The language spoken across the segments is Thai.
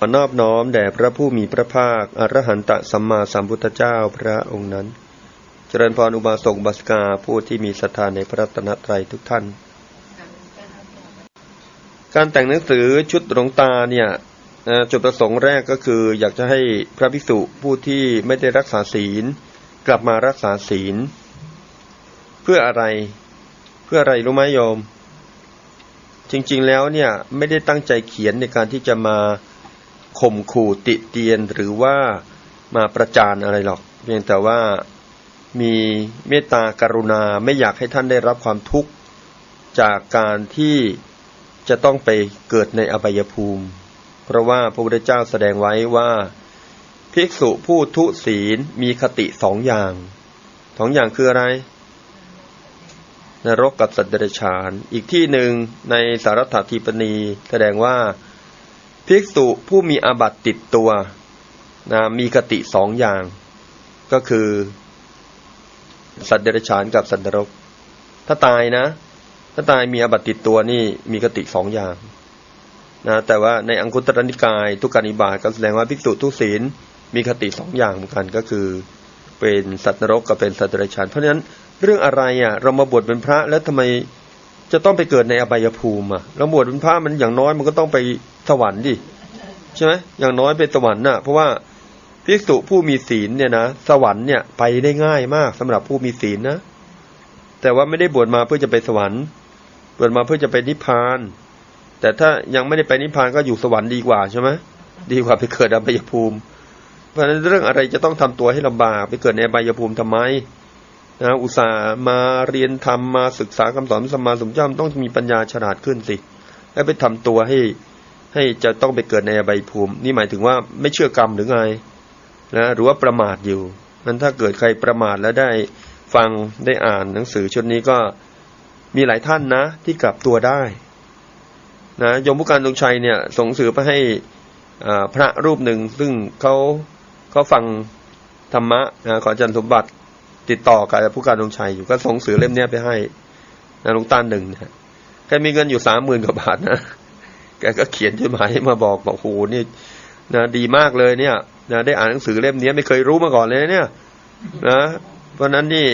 ขอนอบน้อมแด่พระผู้มีพระภาค อรหันตสัมมาสัมพุทธเจ้าพระองค์นั้น เจริญพรอุบาสกบาสกาผู้ที่มีศรัทธาในพระรัตนตรัยทุกท่าน การแต่งหนังสือชุดหลวงตาเนี่ยจุดประสงค์แรกก็คืออยากจะให้พระภิกษุผู้ที่ไม่ได้รักษาศีล กลับมารักษาศีล เพื่ออะไรเพื่ออะไรรู้ไหมโยม จริง ๆแล้วเนี่ยไม่ได้ตั้งใจเขียนในการที่จะมา ข่มขู่ติเตียนหรือว่ามาประจานอะไรหรอก เพียงแต่ว่ามีเมตตากรุณาไม่อยากให้ท่านได้รับความทุกข์จากการที่จะต้องไปเกิดในอบายภูมิ เพราะว่าพระพุทธเจ้าแสดงไว้ว่าภิกษุผู้ทุศีลมีคติสองอย่างสองอย่างคืออะไร นรกกับสัตว์เดรัจฉาน อีกที่หนึ่งในสารถทีปณีแสดงว่า ภิกษุผู้มีอาบัติติดตัวนะมีคติสองอย่าง ก็คือ สัตว์เดรัจฉานกับสัตว์นรก ถ้าตายนะ ถ้าตายมีอาบัติติดตัวนี่มีคติสองอย่างนะแต่ว่าในอังคุตรนิกาย ทุกการิบาตก็แสดงว่าภิกษุทุศีลมีคติสองอย่างเหมือนกันก็คือ เป็นสัตว์นรกกับเป็นสัตว์เดรัจฉานเพราะฉะนั้นเรื่องอะไรอะเรามาบวชเป็นพระแล้วทำไม จะต้องไปเกิดในอบายภูมิอะเราบวชเป็นพระมันอย่างน้อยมันก็ต้องไปสวรรค์ดิใช่ไหมอย่างน้อยไปสวรรค์น่ะ เพราะว่าภิกษุผู้มีศีลเนี่ยนะสวรรค์เนี่ยไปได้ง่ายมากสำหรับผู้มีศีลนะแต่ว่าไม่ได้บวชมาเพื่อจะไปสวรรค์บวชมาเพื่อจะไปนิพพาน แต่ถ้ายังไม่ได้ไปนิพพานก็อยู่สวรรค์ดีกว่าใช่ไหมดีกว่าไปเกิดอบายภูมิ เพราะฉะนั้นเรื่องอะไรจะต้องทำตัวให้ลำบากไปเกิดในอบายภูมิทำไม นะอุตส่าห์มาเรียนทำมาศึกษาคำสอนสมมาสมเจ้าต้องมีปัญญาฉลาดขึ้นสิแล้วไปทำตัวให้ให้จะต้องไปเกิดในอบายภูมิ นี่หมายถึงว่าไม่เชื่อกรรมหรือไงนะหรือว่าประมาทอยู่นั้นถ้าเกิดใครประมาทแล้วได้ฟังได้อ่านหนังสือชุดนี้ก็มีหลายท่านนะ ที่กลับตัวได้นะยมผู้การตรงชัยเนี่ยส่งสื่อไปให้อ่าพระรูปหนึ่งซึ่งเขาเขาฟังธรรมะนะขออาจารย์สมบัติ ติดต่อกับผู้การตรงชัยอยู่ก็ส่งสื่อเล่มเนี้ยไปให้นะหลวงตาหนึ่งนะแกมีเงินอยู่สามหมื่นกว่าบาทนะแกก็เขียนจดหมายมาบอกบอกโหนี่นะดีมากเลยเนี่ยนะได้อ่านหนังสือเล่มนี้ไม่เคยรู้มาก่อนเลยเนี่ยนะเพราะฉะนั้นนี่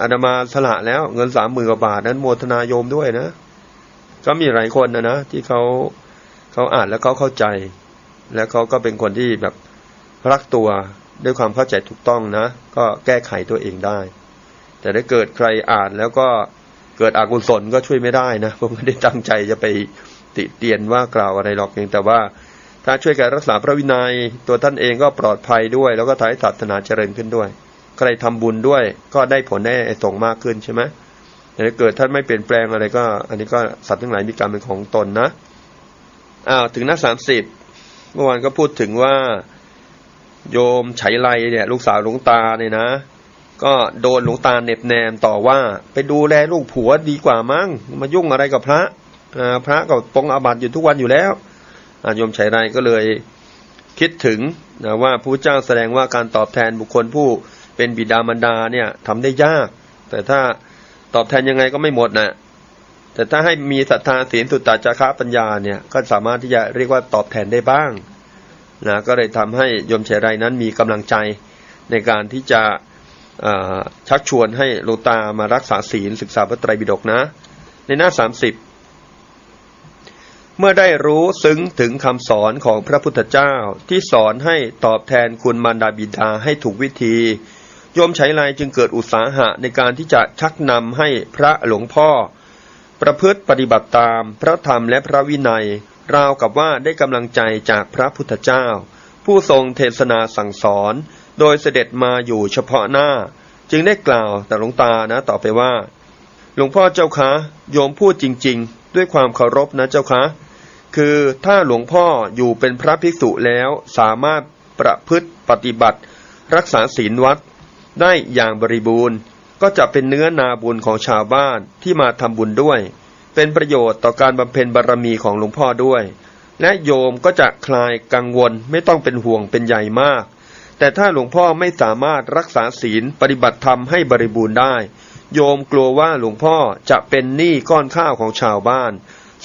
อาตมาสละแล้วเงินสามหมื่นกว่าบาท นั้นโมทนาโยมด้วยนะ ก็มีหลายคนนะนะที่เขาเขาอ่านแล้วเขาเข้าใจ แล้วเขาก็เป็นคนที่แบบรักตัว ด้วยความเข้าใจถูกต้องนะ ก็แก้ไขตัวเองได้ แต่ถ้าเกิดใครอ่านแล้วก็เกิดอกุศลก็ช่วยไม่ได้นะผมไม่ได้ตั้งใจจะไปติเตียนว่ากล่าวอะไรหรอกเพียงแต่ว่าถ้าช่วยกันรักษาพระวินัยตัวท่านเองก็ปลอดภัยด้วย แล้วก็ทำให้ศาสนาเจริญขึ้นด้วย ใครทำบุญด้วยก็ได้ผลได้ส่งมากขึ้นใช่ไหมแต่ถ้าเกิดท่านไม่เปลี่ยนแปลงอะไรก็ อันนี้ก็สัตว์ทั้งหลายมีกรรมเป็นของตนนะอ้าวถึงหน้าสามสิบเมื่อวานก็พูดถึงว่า โยมไฉไลเนี่ย ลูกสาวหลวงตาเนี่ยนะ ก็โดนหลวงตาเหน็บแนมต่อว่า ไปดูแลลูกผัวดีกว่ามั้งมายุ่งอะไรกับพระพระก็ปรงอาบัติอยู่ทุกวันอยู่แล้วโยมไฉไลก็เลยคิดถึงนะว่าพระเจ้าแสดงว่าการตอบแทนบุคคลผู้เป็นบิดามารดาเนี่ยทำได้ยาก แต่ถ้าตอบแทนยังไงก็ไม่หมดนะแต่ถ้าให้มีศรัทธาศีลสุตตาจาระปัญญาเนี่ยก็สามารถที่จะเรียกว่าตอบแทนได้บ้าง นะก็เลยทำให้โยมเฉไรนั้นมีกำลังใจในการที่จะชักชวนให้หลูกตามารักษาศีลศึกษาพระไตรปิฎกนะ ในหน้าสามสิบเมื่อได้รู้ซึ้งถึงคำสอนของพระพุทธเจ้าที่สอนให้ตอบแทนคุณมารดาบิดาให้ถูกวิธี โยมไฉไลจึงเกิดอุตสาหะในการที่จะชักนำให้พระหลวงพ่อ ประพฤติปฏิบัติตามพระธรรมและพระวินัย ราวกับว่าได้กำลังใจจากพระพุทธเจ้า ผู้ทรงเทศนาสั่งสอน โดยเสด็จมาอยู่เฉพาะหน้า จึงได้กล่าวแต่หลวงตานะต่อไปว่า หลวงพ่อเจ้าคะ โยมพูดจริง ๆ ด้วยความเคารพนะเจ้าคะ คือถ้าหลวงพ่ออยู่เป็นพระภิกษุแล้วสามารถประพฤติปฏิบัติ รักษาศีลวัดได้อย่างบริบูรณ์ ก็จะเป็นเนื้อนาบุญของชาวบ้านที่มาทำบุญด้วย เป็นประโยชน์ต่อการบำเพ็ญบารมีของหลวงพ่อด้วย และโยมก็จะคลายกังวลไม่ต้องเป็นห่วงเป็นใหญ่มาก แต่ถ้าหลวงพ่อไม่สามารถรักษาศีลปฏิบัติธรรมให้บริบูรณ์ได้ โยมกลัวว่าหลวงพ่อจะเป็นหนี้ก้อนข้าวของชาวบ้าน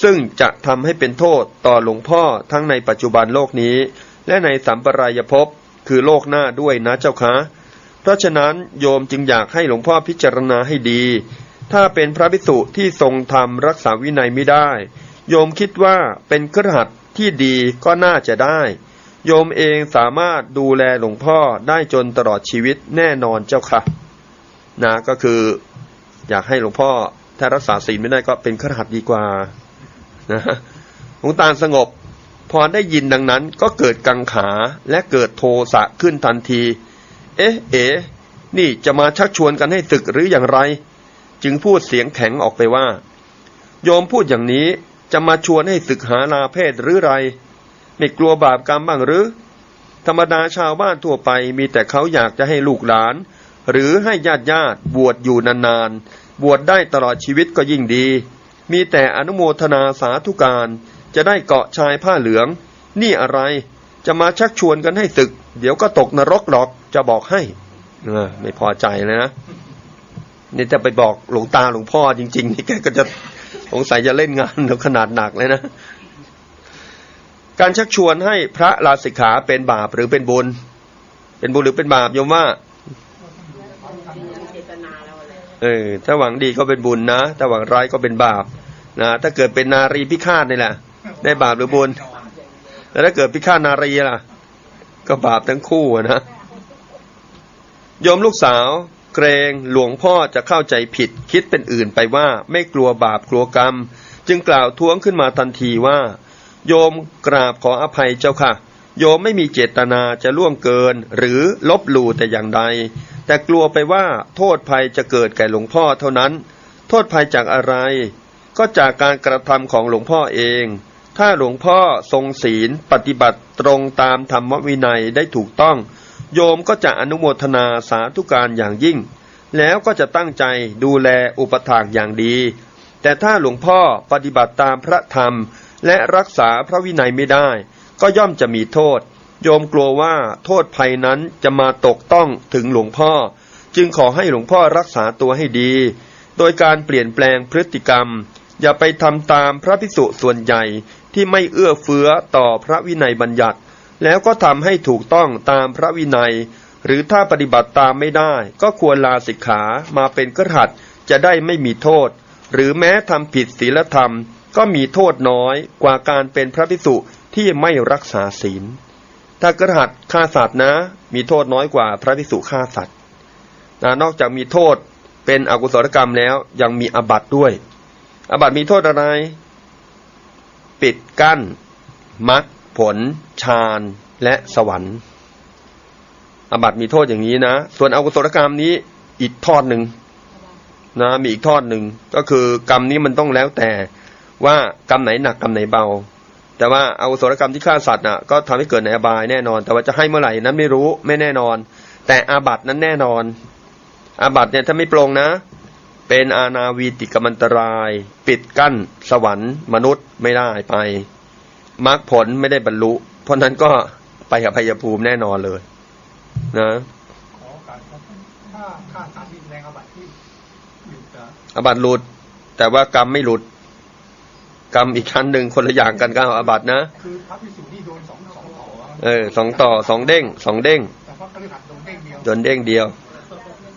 ซึ่งจะทำให้เป็นโทษต่อหลวงพ่อทั้งในปัจจุบันโลกนี้ และในสัมปรายภพคือโลกหน้าด้วยนะเจ้าคะ เพราะฉะนั้นโยมจึงอยากให้หลวงพ่อพิจารณาให้ดี ถ้าเป็นพระภิกษุที่ทรงธรรมรักษาวินัยไม่ได้ โยมคิดว่าเป็นเครือขัดที่ดีก็น่าจะได้ โยมเองสามารถดูแลหลวงพ่อได้จนตลอดชีวิตแน่นอนเจ้าค่ะ นะก็คือ อยากให้หลวงพ่อถ้ารักษาศีลไม่ได้ก็เป็นเครือขัดดีกว่านะหลวงตาสงบพอได้ยินดังนั้นก็เกิดกังขาและเกิดโทสะขึ้นทันที เอ๊ะ เอ๋นี่จะมาชักชวนกันให้ศึกหรืออย่างไร จึงพูดเสียงแข็งออกไปว่า โยมพูดอย่างนี้จะมาชวนให้ศึกหาลาเพศหรือไร ไม่กลัวบาปกรรมบ้างหรือ ธรรมดาชาวบ้านทั่วไปมีแต่เขาอยากจะให้ลูกหลาน หรือให้ญาติญาติบวชอยู่นานๆ บวชได้ตลอดชีวิตก็ยิ่งดี มีแต่อนุโมทนาสาธุการจะได้เกาะชายผ้าเหลือง นี่อะไรจะมาชักชวนกันให้ศึก เดี๋ยวก็ตกนรกหรอกจะบอกให้ เออ ไม่พอใจเลยนะ เนี่ยจะไปบอกหลวงตาหลวงพ่อจริง ๆ นี่แกก็จะสงสัยจะเล่นงานเราขนาดหนักเลยนะ การชักชวนให้พระลาสิกขาเป็นบาปหรือเป็นบุญ เป็นบุญหรือเป็นบาปโยมว่าเออถ้าหวังดีก็เป็นบุญนะถ้าหวังร้ายก็เป็นบาปนะถ้าเกิดเป็นนารีพิฆาตนี่แหละ ได้บาปหรือบุญแล้วถ้าเกิดพิฆาตนารีล่ะ ก็บาปทั้งคู่นะโยมลูกสาว เกรงหลวงพ่อจะเข้าใจผิด คิดเป็นอื่นไปว่าไม่กลัวบาปกลัวกรรม จึงกล่าวท้วงขึ้นมาทันทีว่า โยมกราบขออภัยเจ้าค่ะ โยมไม่มีเจตนาจะล่วงเกิน หรือลบหลู่แต่อย่างใด แต่กลัวไปว่าโทษภัยจะเกิดแก่หลวงพ่อเท่านั้น โทษภัยจากอะไร ก็จากการกระทำของหลวงพ่อเอง ถ้าหลวงพ่อทรงศีลปฏิบัติตรงตามธรรมวินัยได้ถูกต้อง โยมก็จะอนุโมทนาสาธุการอย่างยิ่ง แล้วก็จะตั้งใจดูแลอุปถากอย่างดี แต่ถ้าหลวงพ่อปฏิบัติตามพระธรรม และรักษาพระวินัยไม่ได้ ก็ย่อมจะมีโทษ โยมกลัวว่าโทษภัยนั้นจะมาตกต้องถึงหลวงพ่อ จึงขอให้หลวงพ่อรักษาตัวให้ดี โดยการเปลี่ยนแปลงพฤติกรรม อย่าไปทำตามพระภิกษุส่วนใหญ่ที่ไม่เอื้อเฟื้อต่อพระวินัยบัญญัติ แล้วก็ทำให้ถูกต้องตามพระวินัย หรือถ้าปฏิบัติตามไม่ได้ ก็ควรลาสิกขามาเป็นกระหัดจะได้ไม่มีโทษ หรือแม้ทำผิดศีลธรรม ก็มีโทษน้อยกว่าการเป็นพระภิกษุที่ไม่รักษาศีล ถ้ากระหัดฆ่าสัตว์นะ มีโทษน้อยกว่าพระภิกษุฆ่าสัตว์นะนอกจากมีโทษเป็นอกุศลกรรมแล้วยังมีอบัตด้วย อบัตมีโทษอะไร ปิดกั้นมรรค ผลฌานและสวรรค์ อบัตมีโทษอย่างนี้นะ ส่วนอกุศลกรรมนี้อีกทอดหนึ่งนะมีอีกทอดหนึ่งก็คือกรรมนี้มันต้องแล้วแต่ว่ากรรมไหนหนักกรรมไหนเบา แต่ว่าอากุศลกรรมที่ฆ่าสัตว์น่ะก็ทำให้เกิดในอบายแน่นอน แต่ว่าจะให้เมื่อไหร่นั้นไม่รู้ไม่แน่นอน แต่อาบัตนั้นแน่นอน อาบัตเนี่ยถ้าไม่ปรงนะ เป็นอาณาวีติกมันตราย ปิดกั้นสวรรค์ มนุษย์ไม่ได้ไป มรรคผลไม่ได้บรรลุ เพราะนั้นก็ไปอภัยภูมิแน่นอนเลยนะขอโอกาสครับถ้าค่าสารที่แสดงอาบัติที่อยู่กับอาบัตหลุด แต่ว่ากรรมไม่หลุด กรรมอีกชั้นหนึ่งคนละอย่างกันก็เอาอาบัตนะคือพระพิสุที่โดนสองสองต่อเออสองต่อสองเด้งสองเด้งแต่พระคฤหัสถ์โดนเด้งเดียวโดนเด้งเดียว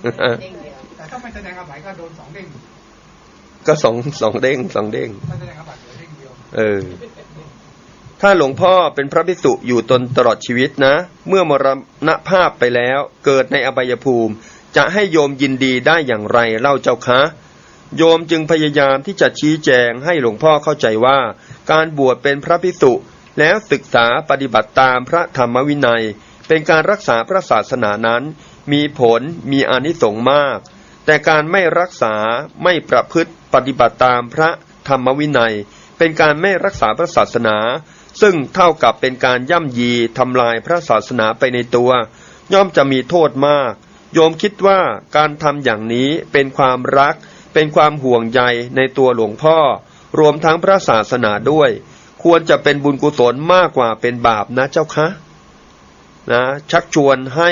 เด้งเดียวแต่ถ้าไม่แสดงอาบัติก็โดนสองเด้งก็สองสองเด้งสองเด้งไม่แสดงอาบัติเหลือเด้งเดียวเออ ถ้าหลวงพ่อเป็นพระภิกษุอยู่ตนตลอดชีวิตนะ เมื่อมรณภาพไปแล้วเกิดในอบายภูมิ จะให้โยมยินดีได้อย่างไรเล่าเจ้าคะ โยมจึงพยายามที่จะชี้แจงให้หลวงพ่อเข้าใจว่า การบวชเป็นพระภิกษุแล้วศึกษาปฏิบัติตามพระธรรมวินัย เป็นการรักษาพระศาสนานั้น มีผลมีอนิสงส์มาก แต่การไม่รักษาไม่ประพฤติปฏิบัติตามพระธรรมวินัย เป็นการไม่รักษาพระศาสนา ซึ่งเท่ากับเป็นการย่ำยีทำลายพระศาสนาไปในตัว ย่อมจะมีโทษมาก โยมคิดว่าการทำอย่างนี้เป็นความรัก เป็นความห่วงใยในตัวหลวงพ่อ รวมทั้งพระศาสนาด้วย ควรจะเป็นบุญกุศลมากกว่าเป็นบาปนะเจ้าคะนะชักชวนให้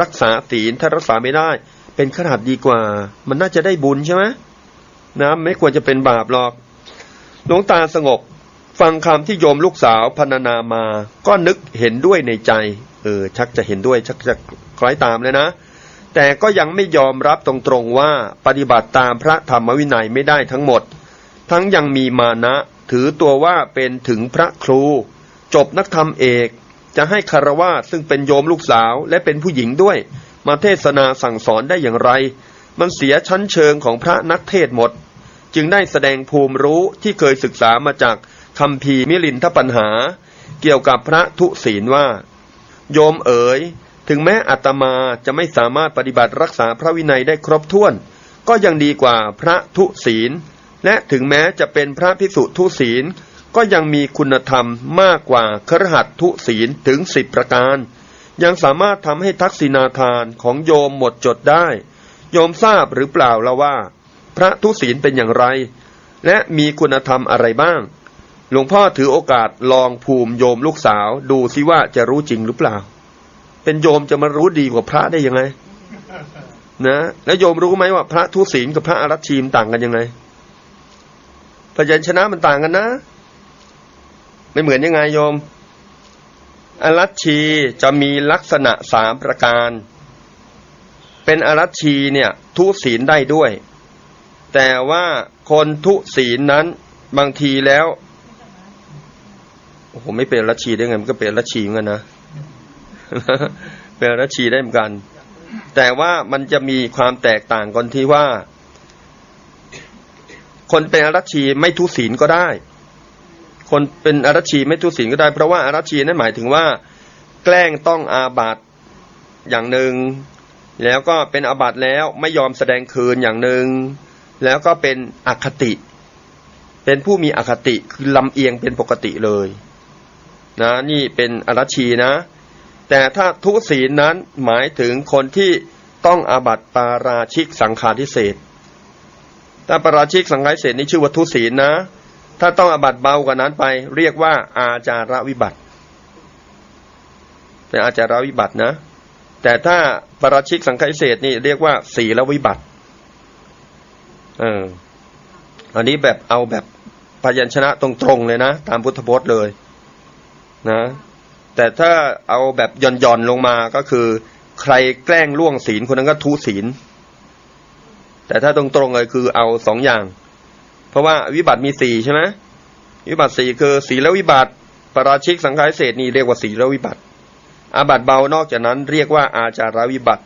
รักษาศีลถ้ารักษาไม่ได้ เป็นขนาดดีกว่า มันน่าจะได้บุญใช่ไหมนะไม่ควรจะเป็นบาปหรอกหลวงตาสงบ ฟังคำที่โยมลูกสาวพรรณนามา ก็นึกเห็นด้วยในใจ เออ ชักจะเห็นด้วย ชักจะคล้อยตามเลยนะ แต่ก็ยังไม่ยอมรับตรงๆว่าปฏิบัติตามพระธรรมวินัยไม่ได้ทั้งหมด ทั้งยังมีมานะ ถือตัวว่าเป็นถึงพระครู จบนักธรรมเอก จะให้คารวาสซึ่งเป็นโยมลูกสาวและเป็นผู้หญิงด้วย มาเทศนาสั่งสอนได้อย่างไร มันเสียชั้นเชิงของพระนักเทศหมด จึงได้แสดงภูมิรู้ที่เคยศึกษามาจาก คำพีมิลินทปัญหา เกี่ยวกับพระทุศีลว่า โยมเอ๋ย ถึงแม้อาตมาจะไม่สามารถปฏิบัติรักษาพระวินัยได้ครบถ้วน ก็ยังดีกว่าพระทุศีล และถึงแม้จะเป็นพระพิสุทุศีล ก็ยังมีคุณธรรมมากกว่าครหัสทุศีลถึงสิบประการ ยังสามารถทำให้ทักษิณาทานของโยมหมดจดได้ โยมทราบหรือเปล่าละว่า พระทุศีลเป็นอย่างไร และมีคุณธรรมอะไรบ้าง หลวงพ่อถือโอกาสลองภูมิโยมลูกสาว ดูซิว่าจะรู้จริงหรือเปล่า เป็นโยมจะมารู้ดีกว่าพระได้ยังไง นะ แล้วโยมรู้ไหมว่าพระทุศีลกับพระอารัชีมต่างกันยังไงพยัญชนะมันต่างกันนะ ไม่เหมือนยังไงโยมอารัชีจะมีลักษณะสามประการ เป็นอารัชชีเนี่ย ทุศีลได้ด้วย แต่ว่าคนทุศีลนั้นบางทีแล้ว โอ้โหไม่เป็นอารัชีได้ไงมันก็เป็นอารัชีเหมือนกันนะเป็นอารัชีได้เหมือนกัน แต่ว่ามันจะมีความแตกต่างกันที่ว่า คนเป็นอารัชีไม่ทุศีลก็ได้ คนเป็นอารัชีไม่ทุศีลก็ได้ เพราะว่าอารัชชีนั่นหมายถึงว่า แกล้งต้องอาบัตอย่างหนึ่งแล้วก็เป็นอาบัตแล้วไม่ยอมแสดงคืนอย่างหนึ่งแล้วก็เป็นอคติ เป็นผู้มีอคติคือลำเอียงเป็นปกติเลย นะนี่เป็นอรัชีนะ แต่ถ้าทุศีลนั้นหมายถึงคนที่ต้องอาบัติปาราชิกสังฆาทิเศษถ้าปาราชิกสังฆาทิเศษนี่ชื่อว่าทุศีลนะ ถ้าต้องอาบัติเบากว่านั้นไป เรียกว่าอาจาระวิบัติเป็นอาจาระวิบัตินะ แต่ถ้าปาราชิกสังฆาทิเศษนี่เรียกว่าศีลวิบัติเอออันนี้แบบเอาแบบพยัญชนะตรงๆเลยนะ ตามพุทธพจน์เลย นะ แต่ถ้าเอาแบบหย่อนๆลงมาก็คือ ใครแกล้งล่วงศีลคนนั้นก็ทุศีล แต่ถ้าตรงๆเลยคือเอาสองอย่าง เพราะว่าวิบัติมีสี่ใช่ไหมวิบัติสี่คือศีลวิบัติปราชิกสังฆาทิเศษนี่เรียกว่าศีลวิบัติ อาบัติเบานอกจากนั้นเรียกว่าอาจาราวิบัติ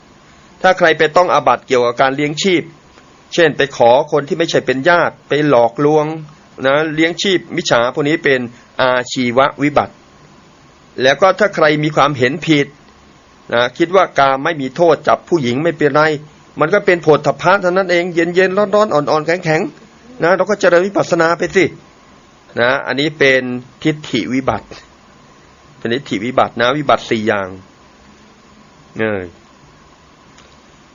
ถ้าใครไปต้องอาบัติเกี่ยวกับการเลี้ยงชีพ เช่นไปขอคนที่ไม่ใช่เป็นญาติ ไปหลอกลวงนะเลี้ยงชีพมิจฉาพวกนี้เป็นอาชีววิบัติ แล้วก็ถ้าใครมีความเห็นผิดนะคิดว่ากาไม่มีโทษจับผู้หญิงไม่เป็นไร มันก็เป็นโผฏฐัพพะเท่านั้นเองเย็นเย็นร้อนร้อนๆอ่อนๆแข็งแข็งนะเราก็เจริญวิปัสสนาไปสินะอันนี้เป็นทิฏฐิวิบัติเป็นทิฏฐิวิบัตินะวิบัติสี่อย่างเออ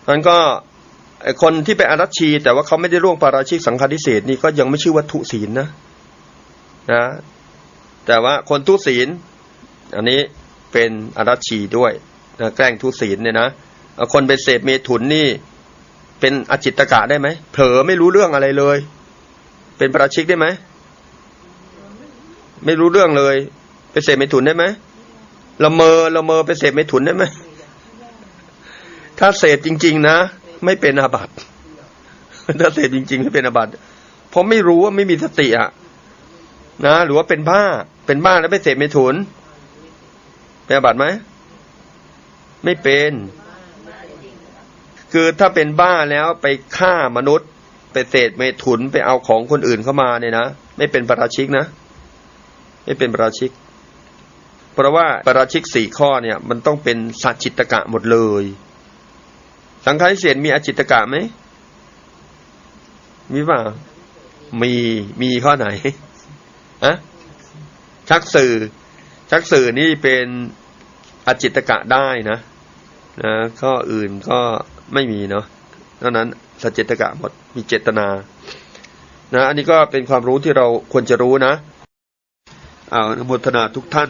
มันก็คนที่เป็นอารัชชี แต่ว่าเขาไม่ได้ร่วงปาราชิกสังฆาทิเศษนี่ก็ยังไม่ชื่อว่าทุศีลนะนะ แต่ว่าคนทุศีล อันนี้เป็นอารัชชีด้วยนะแกล้งทุศีลเนี่ยนะคนเป็นเสพเมถุนนี่ เป็นอจิตตกะได้ไหมเผลอไม่รู้เรื่องอะไรเลย เป็นปราชิกได้ไหมไม่รู้เรื่องเลยเป็นเสพเมถุนได้ไหมละเมอละเมอเป็นเสพเมถุนได้ไหมถ้าเสพจริง ๆ นะ ไม่เป็นอาบัติถ้าเสพจริง ๆ ไม่เป็นอาบัติเพราะไม่รู้ว่าไม่มีสติอะนะหรือว่าเป็นบ้าเป็นบ้าแล้วไปเสพเมถุน เป็นอาบัติไหมไม่เป็น คือถ้าเป็นบ้าแล้วไปฆ่ามนุษย์ไปเสพเมถุนไปเอาของคนอื่นเข้ามาเนี่ยนะไม่เป็นปาราชิกนะ ไม่เป็นปาราชิก เพราะว่าปาราชิกสี่ข้อเนี่ย มันต้องเป็นสัจจิตกะหมดเลย สังฆาทิเศษมีอจิตตกะไหมมีเปล่ามีมีข้อไหนอะชักสื่อ ชักสื่อนี่เป็นอจิตกะได้นะนะข้ออื่นก็ไม่มีเนาะดังนั้นสัจจิตกะหมดมีเจตนานะอันนี้ก็เป็นความรู้ที่เราควรจะรู้นะ เอาอนุโมทนาทุกท่าน